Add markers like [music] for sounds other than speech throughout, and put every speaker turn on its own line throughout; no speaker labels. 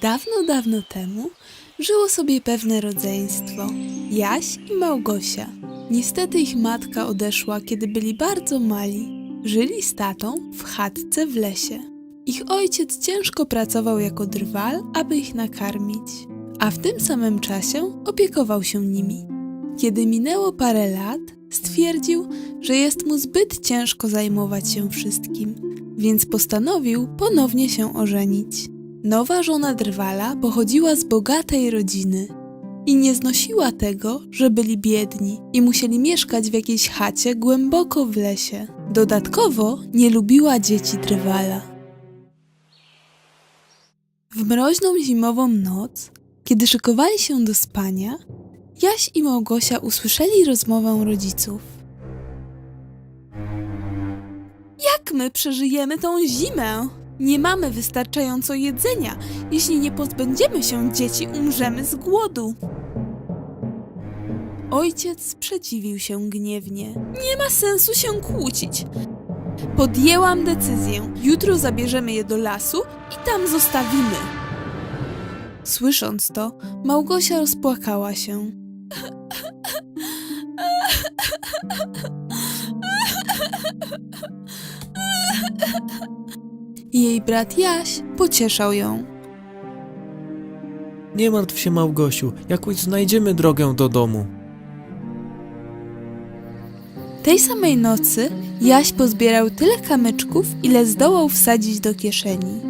Dawno, dawno temu żyło sobie pewne rodzeństwo Jaś i Małgosia. Niestety ich matka odeszła, kiedy byli bardzo mali. Żyli z tatą w chatce w lesie. Ich ojciec ciężko pracował jako drwal, aby ich nakarmić, a w tym samym czasie opiekował się nimi. Kiedy minęło parę lat, stwierdził, że jest mu zbyt ciężko zajmować się wszystkim, więc postanowił ponownie się ożenić. Nowa żona drwala pochodziła z bogatej rodziny i nie znosiła tego, że byli biedni i musieli mieszkać w jakiejś chacie głęboko w lesie. Dodatkowo nie lubiła dzieci drwala. W mroźną zimową noc, kiedy szykowali się do spania, Jaś i Małgosia usłyszeli rozmowę rodziców. Jak my przeżyjemy tą zimę? Nie mamy wystarczająco jedzenia. Jeśli nie pozbędziemy się dzieci, umrzemy z głodu. Ojciec sprzeciwił się gniewnie. Nie ma sensu się kłócić. Podjęłam decyzję. Jutro zabierzemy je do lasu i tam zostawimy. Słysząc to, Małgosia rozpłakała się. [laughs] Jej brat Jaś pocieszał ją.
Nie martw się, Małgosiu, jakoś znajdziemy drogę do domu.
Tej samej nocy Jaś pozbierał tyle kamyczków, ile zdołał wsadzić do kieszeni.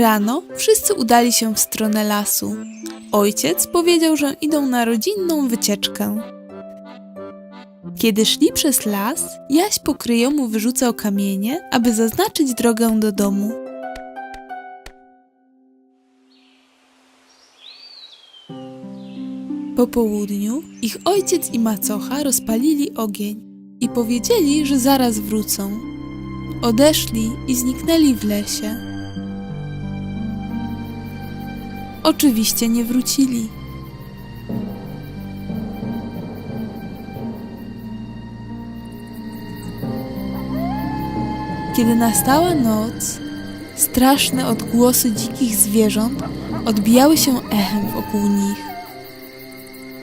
Rano wszyscy udali się w stronę lasu. Ojciec powiedział, że idą na rodzinną wycieczkę. Kiedy szli przez las, Jaś po kryjomu wyrzucał kamienie, aby zaznaczyć drogę do domu. Po południu ich ojciec i macocha rozpalili ogień i powiedzieli, że zaraz wrócą. Odeszli i zniknęli w lesie. Oczywiście nie wrócili. Kiedy nastała noc, straszne odgłosy dzikich zwierząt odbijały się echem wokół nich.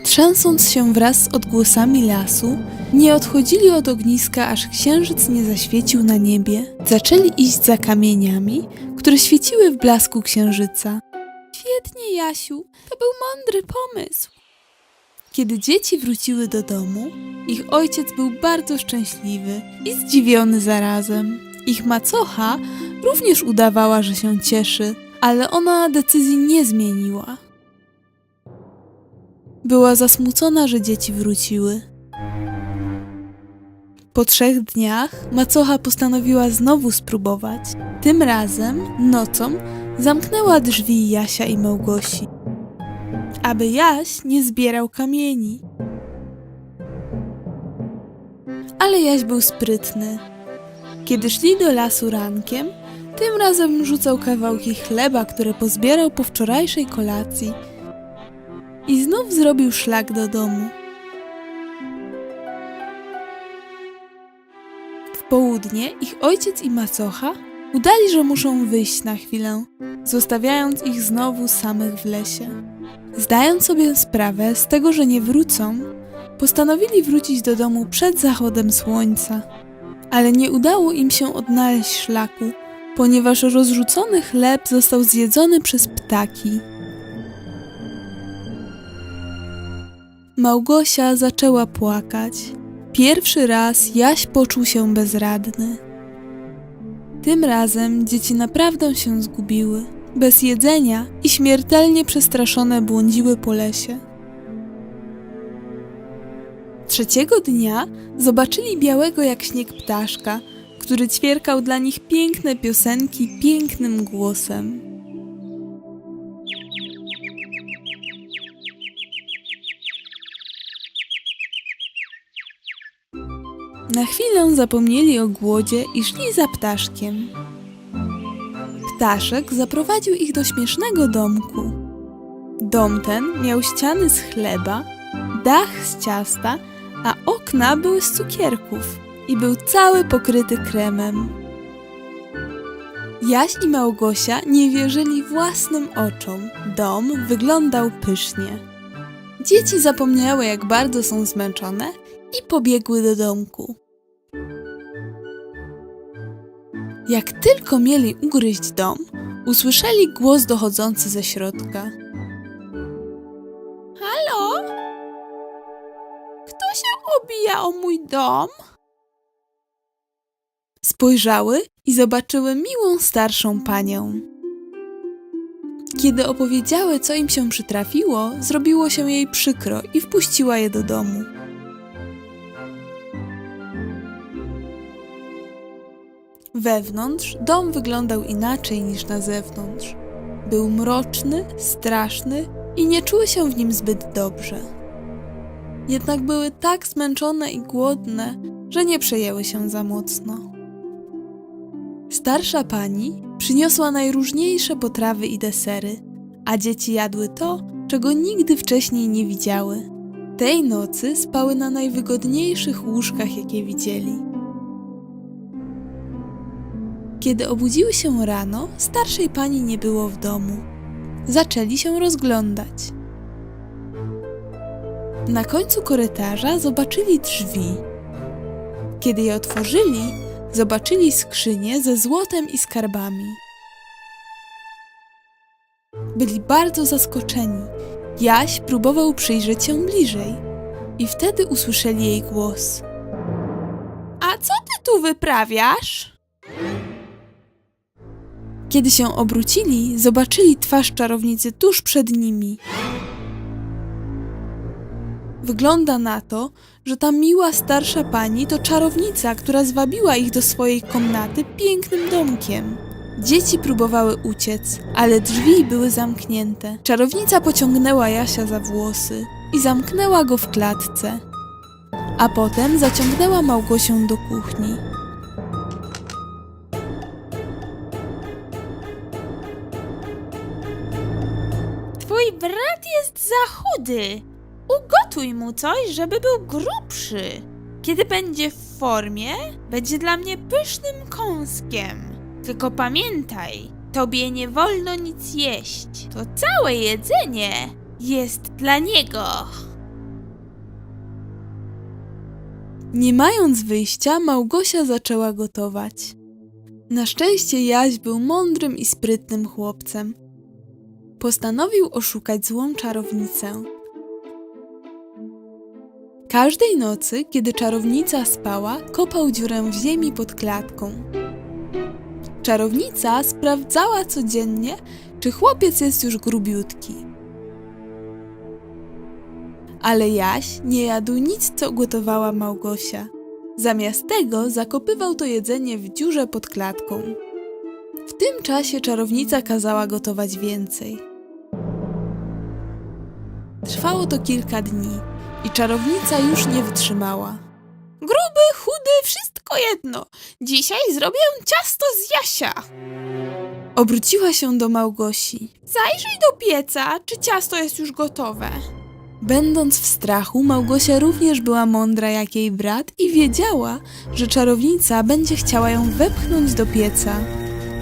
Trzęsąc się wraz z odgłosami lasu, nie odchodzili od ogniska, aż księżyc nie zaświecił na niebie. Zaczęli iść za kamieniami, które świeciły w blasku księżyca. Świetnie, Jasiu, to był mądry pomysł. Kiedy dzieci wróciły do domu, ich ojciec był bardzo szczęśliwy i zdziwiony zarazem. Ich macocha również udawała, że się cieszy, ale ona decyzji nie zmieniła. Była zasmucona, że dzieci wróciły. Po trzech dniach macocha postanowiła znowu spróbować. Tym razem nocą zamknęła drzwi Jasia i Małgosi, aby Jaś nie zbierał kamieni. Ale Jaś był sprytny. Kiedy szli do lasu rankiem, tym razem rzucał kawałki chleba, które pozbierał po wczorajszej kolacji i znów zrobił szlak do domu. W południe ich ojciec i macocha udali, że muszą wyjść na chwilę, zostawiając ich znowu samych w lesie. Zdając sobie sprawę z tego, że nie wrócą, postanowili wrócić do domu przed zachodem słońca. Ale nie udało im się odnaleźć szlaku, ponieważ rozrzucony chleb został zjedzony przez ptaki. Małgosia zaczęła płakać. Pierwszy raz Jaś poczuł się bezradny. Tym razem dzieci naprawdę się zgubiły. Bez jedzenia i śmiertelnie przestraszone błądziły po lesie. Trzeciego dnia zobaczyli białego jak śnieg ptaszka, który ćwierkał dla nich piękne piosenki pięknym głosem. Na chwilę zapomnieli o głodzie i szli za ptaszkiem. Ptaszek zaprowadził ich do śmiesznego domku. Dom ten miał ściany z chleba, dach z ciasta, a okna były z cukierków i był cały pokryty kremem. Jaś i Małgosia nie wierzyli własnym oczom. Dom wyglądał pysznie. Dzieci zapomniały, jak bardzo są zmęczone i pobiegły do domku. Jak tylko mieli ugryźć dom, usłyszeli głos dochodzący ze środka. Halo? Kto się obija o mój dom? Spojrzały i zobaczyły miłą starszą panią. Kiedy opowiedziały, co im się przytrafiło, zrobiło się jej przykro i wpuściła je do domu. Wewnątrz dom wyglądał inaczej niż na zewnątrz. Był mroczny, straszny i nie czuły się w nim zbyt dobrze. Jednak były tak zmęczone i głodne, że nie przejęły się za mocno. Starsza pani przyniosła najróżniejsze potrawy i desery, a dzieci jadły to, czego nigdy wcześniej nie widziały. Tej nocy spały na najwygodniejszych łóżkach, jakie widzieli. Kiedy obudziły się rano, starszej pani nie było w domu. Zaczęli się rozglądać. Na końcu korytarza zobaczyli drzwi. Kiedy je otworzyli, zobaczyli skrzynię ze złotem i skarbami. Byli bardzo zaskoczeni. Jaś próbował przyjrzeć się bliżej i wtedy usłyszeli jej głos. A co ty tu wyprawiasz? Kiedy się obrócili, zobaczyli twarz czarownicy tuż przed nimi. Wygląda na to, że ta miła starsza pani to czarownica, która zwabiła ich do swojej komnaty pięknym domkiem. Dzieci próbowały uciec, ale drzwi były zamknięte. Czarownica pociągnęła Jasia za włosy i zamknęła go w klatce. A potem zaciągnęła Małgosię do kuchni.
Brat jest za chudy. Ugotuj mu coś, żeby był grubszy. Kiedy będzie w formie, będzie dla mnie pysznym kąskiem. Tylko pamiętaj, tobie nie wolno nic jeść. To całe jedzenie jest dla niego.
Nie mając wyjścia, Małgosia zaczęła gotować. Na szczęście Jaś był mądrym i sprytnym chłopcem. Postanowił oszukać złą czarownicę. Każdej nocy, kiedy czarownica spała, kopał dziurę w ziemi pod klatką. Czarownica sprawdzała codziennie, czy chłopiec jest już grubiutki. Ale Jaś nie jadł nic, co gotowała Małgosia. Zamiast tego zakopywał to jedzenie w dziurze pod klatką. W tym czasie czarownica kazała gotować więcej. Trwało to kilka dni i czarownica już nie wytrzymała.
Gruby, chudy, wszystko jedno. Dzisiaj zrobię ciasto z Jasia.
Obróciła się do Małgosi.
Zajrzyj do pieca, czy ciasto jest już gotowe.
Będąc w strachu, Małgosia również była mądra jak jej brat i wiedziała, że czarownica będzie chciała ją wepchnąć do pieca.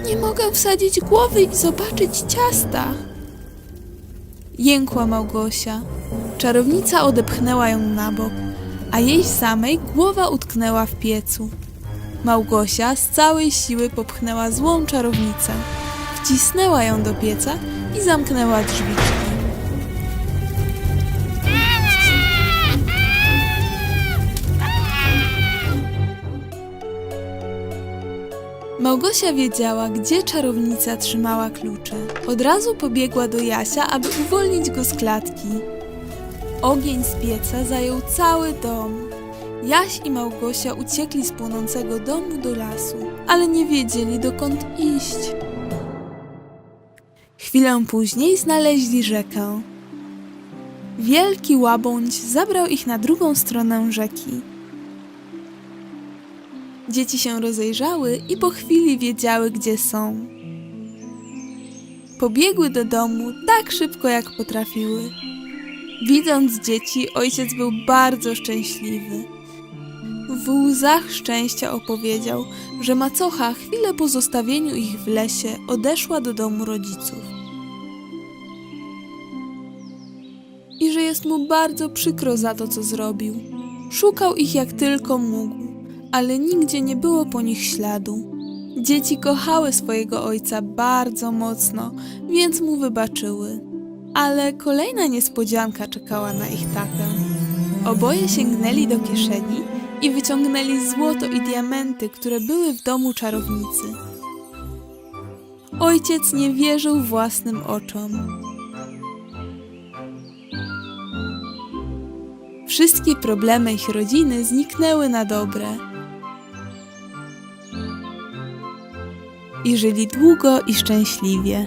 Nie mogę wsadzić głowy i zobaczyć ciasta. Jękła Małgosia. Czarownica odepchnęła ją na bok, a jej samej głowa utknęła w piecu. Małgosia z całej siły popchnęła złą czarownicę. Wcisnęła ją do pieca i zamknęła drzwiczki. Małgosia wiedziała, gdzie czarownica trzymała klucze. Od razu pobiegła do Jasia, aby uwolnić go z klatki. Ogień z pieca zajął cały dom. Jaś i Małgosia uciekli z płonącego domu do lasu, ale nie wiedzieli dokąd iść. Chwilę później znaleźli rzekę. Wielki łabędź zabrał ich na drugą stronę rzeki. Dzieci się rozejrzały i po chwili wiedziały, gdzie są. Pobiegły do domu tak szybko, jak potrafiły. Widząc dzieci, ojciec był bardzo szczęśliwy. W łzach szczęścia opowiedział, że macocha chwilę po zostawieniu ich w lesie odeszła do domu rodziców. I że jest mu bardzo przykro za to, co zrobił. Szukał ich jak tylko mógł, ale nigdzie nie było po nich śladu. Dzieci kochały swojego ojca bardzo mocno, więc mu wybaczyły. Ale kolejna niespodzianka czekała na ich tatę. Oboje sięgnęli do kieszeni i wyciągnęli złoto i diamenty, które były w domu czarownicy. Ojciec nie wierzył własnym oczom. Wszystkie problemy ich rodziny zniknęły na dobre. I żyli długo i szczęśliwie.